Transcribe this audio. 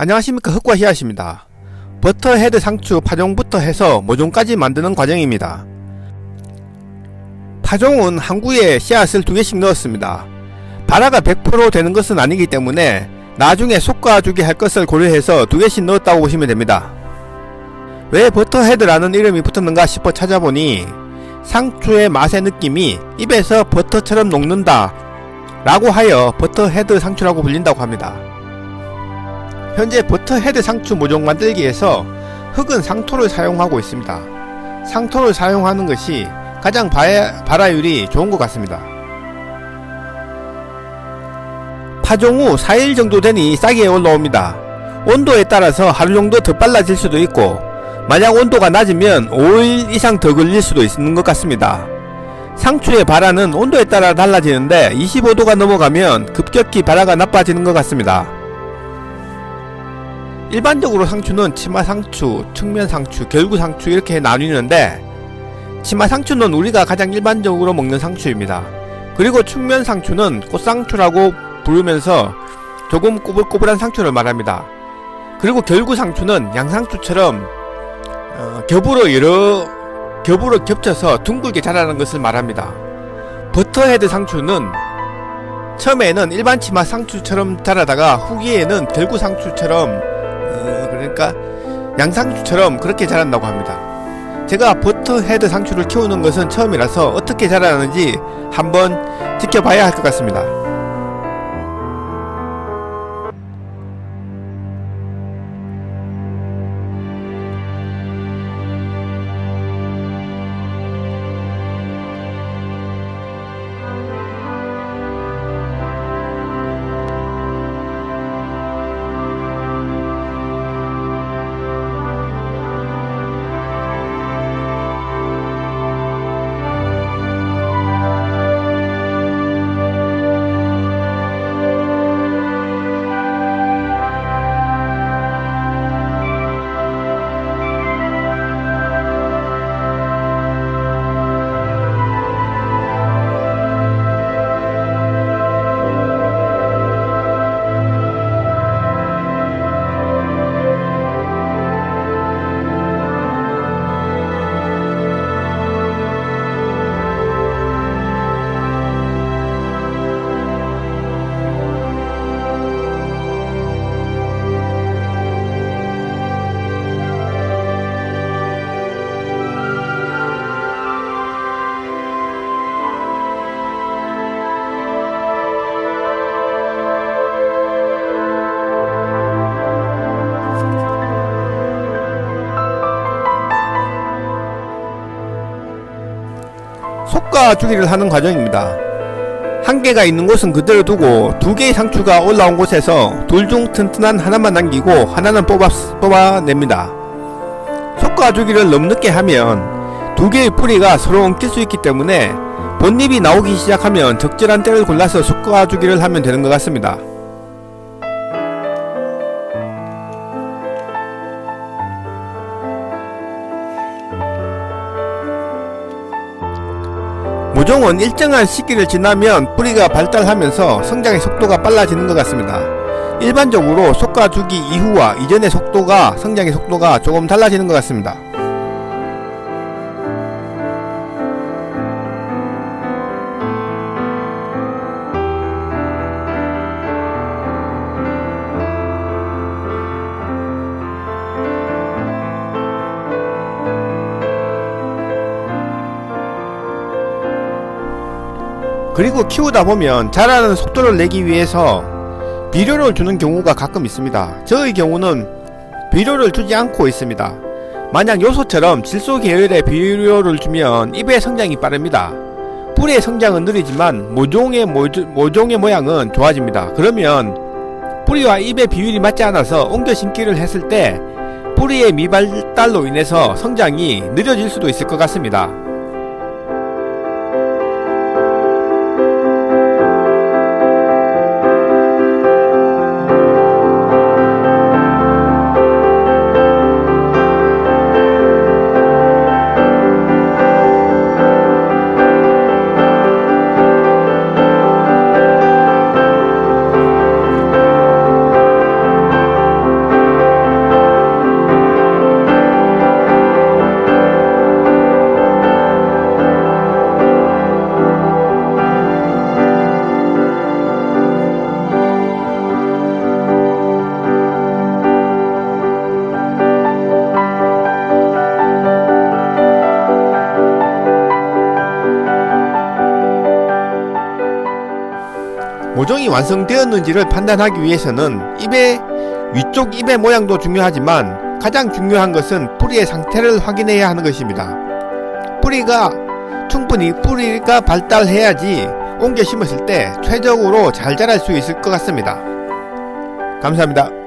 안녕하십니까 흑과 히앗입니다. 버터 헤드 상추 파종부터 해서 모종까지 만드는 과정입니다. 파종은 항구에 씨앗을 두 개씩 넣었습니다. 발화가 100% 되는 것은 아니기 때문에 나중에 솎아주기 할 것을 고려해서 두 개씩 넣었다고 보시면 됩니다. 왜 버터 헤드라는 이름이 붙었는가 싶어 찾아보니 상추의 맛의 느낌이 입에서 버터처럼 녹는다 라고 하여 버터 헤드 상추라고 불린다고 합니다. 현재 버터 헤드 상추 모종 만들기에서 흙은 상토를 사용하고 있습니다. 상토를 사용하는 것이 가장 발- 발화율이 좋은 것 같습니다. 파종 후 4일 정도 되니 싹이 올라옵니다. 온도에 따라서 하루 정도 더 빨라질 수도 있고 만약 온도가 낮으면 5일 이상 더 걸릴 수도 있는 것 같습니다. 상추의 발화는 온도에 따라 달라지는데 25도가 넘어가면 급격히 발화가 나빠지는 것 같습니다. 일반적으로 상추는 치마 상추, 측면 상추, 결구 상추 이렇게 나뉘는데 치마 상추는 우리가 가장 일반적으로 먹는 상추입니다. 그리고 측면 상추는 꽃상추라고 부르면서 조금 꼬불꼬불한 상추를 말합니다. 그리고 결구 상추는 양상추처럼 어, 겹으로 여러 겹으로 겹쳐서 둥글게 자라는 것을 말합니다. 버터헤드 상추는 처음에는 일반 치마 상추처럼 자라다가 후기에는 결구 상추처럼 어, 그러니까 양상추처럼 그렇게 자란다고 합니다. 제가 버터헤드 상추를 키우는 것은 처음이라서 어떻게 자라는지 한번 지켜봐야 할 것 같습니다. 솎아주기를 하는 과정입니다. 한 개가 있는 곳은 그대로 두고 두 개의 상추가 올라온 곳에서 둘 중 튼튼한 하나만 남기고 하나는 뽑아, 뽑아냅니다. 솎아주기를 너무 늦게 하면 두 개의 뿌리가 서로 엉킬 수 있기 때문에 본잎이 나오기 시작하면 적절한 때를 골라서 솎아주기를 하면 되는 것 같습니다. 모종은 일정한 시기를 지나면 뿌리가 발달하면서 성장의 속도가 빨라지는 것 같습니다. 일반적으로 솎아주기 이후와 이전의 속도가 성장의 속도가 조금 달라지는 것 같습니다. 그리고 키우다 보면 자라는 속도를 내기 위해서 비료를 주는 경우가 가끔 있습니다. 저의 경우는 비료를 주지 않고 있습니다. 만약 요소처럼 질소 계열의 비료를 주면 잎의 성장이 빠릅니다. 뿌리의 성장은 느리지만 모종의 모조, 모종의 모양은 좋아집니다. 그러면 뿌리와 잎의 비율이 맞지 않아서 옮겨 심기를 했을 때 뿌리의 미발달로 인해서 성장이 느려질 수도 있을 것 같습니다. 모종이 완성되었는지를 판단하기 위해서는 잎의 위쪽 잎의 모양도 중요하지만 가장 중요한 것은 뿌리의 상태를 확인해야 하는 것입니다. 뿌리가 충분히 뿌리가 발달해야지 옮겨 심었을 때 최적으로 잘 자랄 수 있을 것 같습니다. 감사합니다.